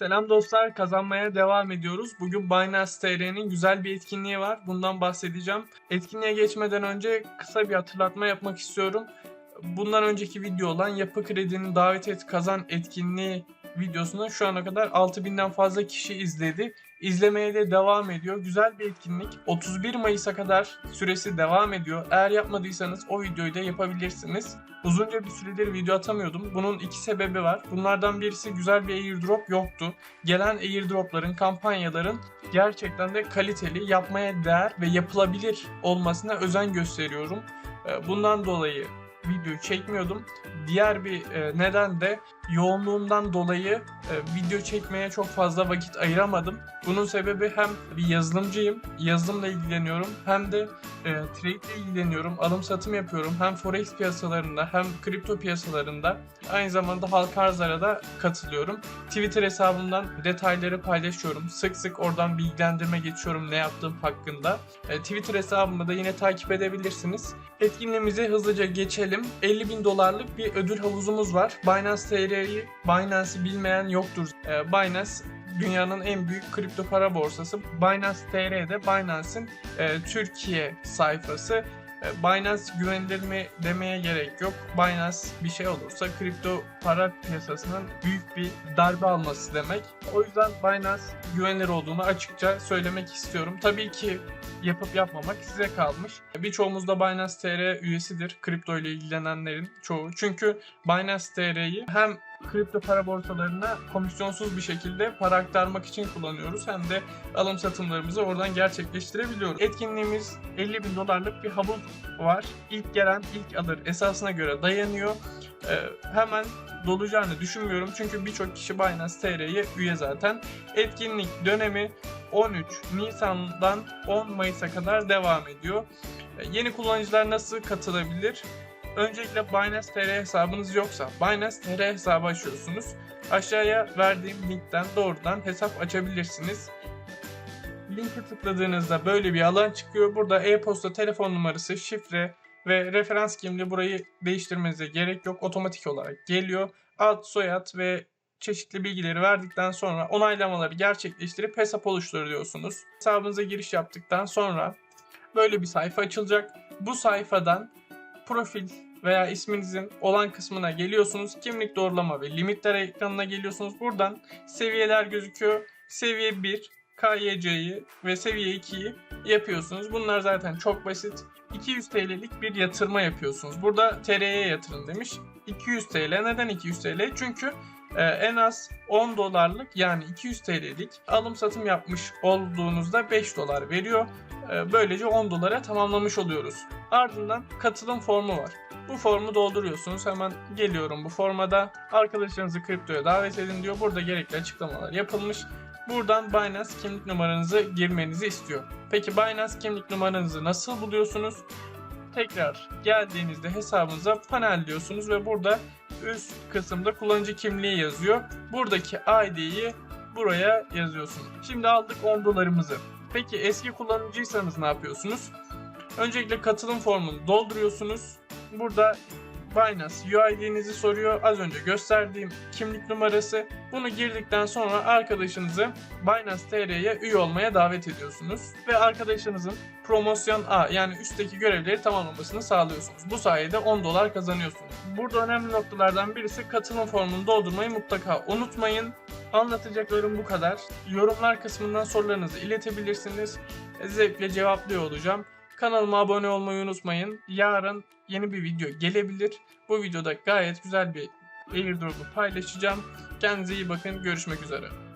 Selam dostlar, kazanmaya devam ediyoruz. Bugün Binance TR'nin güzel bir etkinliği var. Bundan bahsedeceğim. Etkinliğe geçmeden önce kısa bir hatırlatma yapmak istiyorum. Bundan önceki video olan Yapı Kredi'nin davet et kazan etkinliği videosunu şu ana kadar 6000'den fazla kişi izledi. İzlemeye de devam ediyor. Güzel bir etkinlik. 31 Mayıs'a kadar süresi devam ediyor. Eğer yapmadıysanız o videoyu da yapabilirsiniz. Uzunca bir süredir video atamıyordum. Bunun iki sebebi var. Bunlardan birisi güzel bir airdrop yoktu. Gelen airdropların, kampanyaların gerçekten de kaliteli, yapmaya değer ve yapılabilir olmasına özen gösteriyorum. Ee, Bundan dolayı video çekmiyordum. Diğer bir e, neden de yoğunluğumdan dolayı e, video çekmeye çok fazla vakit ayıramadım. Bunun sebebi hem bir yazılımcıyım, yazılımla ilgileniyorum hem de e, trade ile ilgileniyorum, alım satım yapıyorum. Hem forex piyasalarında hem kripto piyasalarında aynı zamanda halka arzlara da katılıyorum. Twitter hesabımdan detayları paylaşıyorum. Sık sık oradan bilgilendirme geçiyorum ne yaptığım hakkında. E, Twitter hesabımı da yine takip edebilirsiniz. Etkinliğimize hızlıca geçelim. 50 bin dolarlık bir ödül havuzumuz var. Binance TR'yi, Binance'i bilmeyen yoktur. E, Binance dünyanın en büyük kripto para borsası. Binance TR'de Binance'in e, Türkiye sayfası. E, Binance güvenilir mi demeye gerek yok. Binance bir şey olursa kripto para piyasasının büyük bir darbe alması demek. O yüzden Binance güvenilir olduğunu açıkça söylemek istiyorum. Tabii ki yapıp yapmamak size kalmış. Birçoğumuz da Binance TR üyesidir. Kripto ile ilgilenenlerin çoğu. Çünkü Binance TR'yi hem kripto para borsalarına komisyonsuz bir şekilde para aktarmak için kullanıyoruz. Hem de alım satımlarımızı oradan gerçekleştirebiliyoruz. Etkinliğimiz 50 bin dolarlık bir havuz var. İlk gelen ilk alır esasına göre dayanıyor. Ee, hemen dolacağını düşünmüyorum. Çünkü birçok kişi Binance TR'ye üye zaten. Etkinlik dönemi 13 Nisan'dan 10 Mayıs'a kadar devam ediyor. Ee, Yeni kullanıcılar nasıl katılabilir? Öncelikle Binance TR hesabınız yoksa Binance TR hesabı açıyorsunuz. Aşağıya verdiğim linkten doğrudan hesap açabilirsiniz. Linke tıkladığınızda böyle bir alan çıkıyor. Burada e-posta, telefon numarası, şifre ve referans kimliği burayı değiştirmenize gerek yok. Otomatik olarak geliyor. Ad, soyad ve çeşitli bilgileri verdikten sonra onaylamaları gerçekleştirip hesap oluşturuyorsunuz. Hesabınıza giriş yaptıktan sonra böyle bir sayfa açılacak. Bu sayfadan profil veya isminizin olan kısmına geliyorsunuz. Kimlik doğrulama ve limitler ekranına geliyorsunuz. Buradan seviyeler gözüküyor. Seviye 1, KYC'yi ve seviye 2'yi yapıyorsunuz. Bunlar zaten çok basit. 200 TL'lik bir yatırma yapıyorsunuz. Burada TR'ye yatırın demiş. 200 TL. Neden 200 TL? Çünkü e, en az 10 dolarlık yani 200 TL'lik alım satım yapmış olduğunuzda 5 dolar veriyor. E, böylece 10 dolara tamamlamış oluyoruz. Ardından katılım formu var. Bu formu dolduruyorsunuz. Hemen geliyorum bu formada. Arkadaşlarınızı kriptoya davet edin diyor. Burada gerekli açıklamalar yapılmış. Buradan Binance kimlik numaranızı girmenizi istiyor. Peki Binance kimlik numaranızı nasıl buluyorsunuz? Tekrar geldiğinizde hesabınıza panel diyorsunuz ve burada üst kısımda kullanıcı kimliği yazıyor. Buradaki ID'yi buraya yazıyorsunuz. Şimdi aldık 10 dolarımızı. Peki eski kullanıcıysanız ne yapıyorsunuz? Öncelikle katılım formunu dolduruyorsunuz. Burada Binance UID'nizi soruyor. Az önce gösterdiğim kimlik numarası. Bunu girdikten sonra arkadaşınızı Binance TR'ye üye olmaya davet ediyorsunuz. Ve arkadaşınızın promosyon A yani üstteki görevleri tamamlamasını sağlıyorsunuz. Bu sayede 10 dolar kazanıyorsunuz. Burada önemli noktalardan birisi katılım formunu doldurmayı mutlaka unutmayın. Anlatacaklarım bu kadar. Yorumlar kısmından sorularınızı iletebilirsiniz. Zevkle cevaplıyor olacağım. Kanalıma abone olmayı unutmayın. Yarın yeni bir video gelebilir. Bu videoda gayet güzel bir airdrop'u paylaşacağım. Kendinize iyi bakın. Görüşmek üzere.